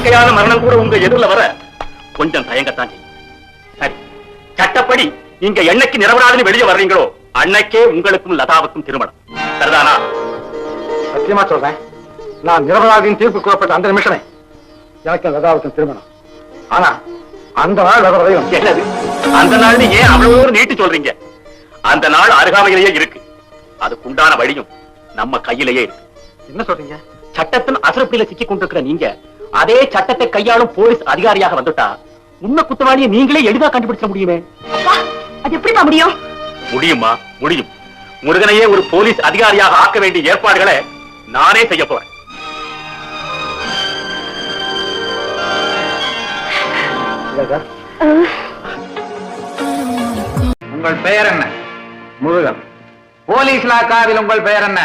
இயற்கையான மரணம் கூட உங்க எதிரில வர கொஞ்சம் தயங்கத்தான் செய்யும் சரி சட்டப்படி நீங்க என்னைக்கு நிரபராதின்னு வெளியே வர்றீங்களோ அன்னைக்கே உங்களுக்கும் லதாவுக்கும் திருமணம். சரிதானா? சத்தியமா சொல்றேன். நான் நிரபராதியின் தீர்ப்பு கூறப்பட்ட அந்த நிமிஷமே எனக்கு லதாவுக்கும் திருமணம். ஆனா அந்த நாள் வர வரையும் என்னது? அந்த நாள் ஏன் அவ்வளவு நீட்டி சொல்றீங்க? அந்த நாள் அருகாமையிலேயே இருக்கு. அதுக்குண்டான வழியும் நம்ம கையிலேயே இருக்கு. என்ன சொல்றீங்க? சட்டத்தின் அசரப்பில சிக்கிக் கொண்டிருக்கிற நீங்க அதே சட்டத்தை கையாளும் போலீஸ் அதிகாரியாக வந்துட்டா உண்மை குத்தவாளியை நீங்களே எளிதா கண்டுபிடிச்ச முடியுமே? அப்பா அது எப்படிப்பா முடியும்? முடியுமா முடியும். முருகனையே ஒரு போலீஸ் அதிகாரியாக ஆக்க வேண்டிய ஏற்பாடுகளை நானே செய்ய போறேன். உங்கள் பெயர் என்ன? முருகன். போலீஸ் இலாக்காவில் உங்கள் பெயர் என்ன?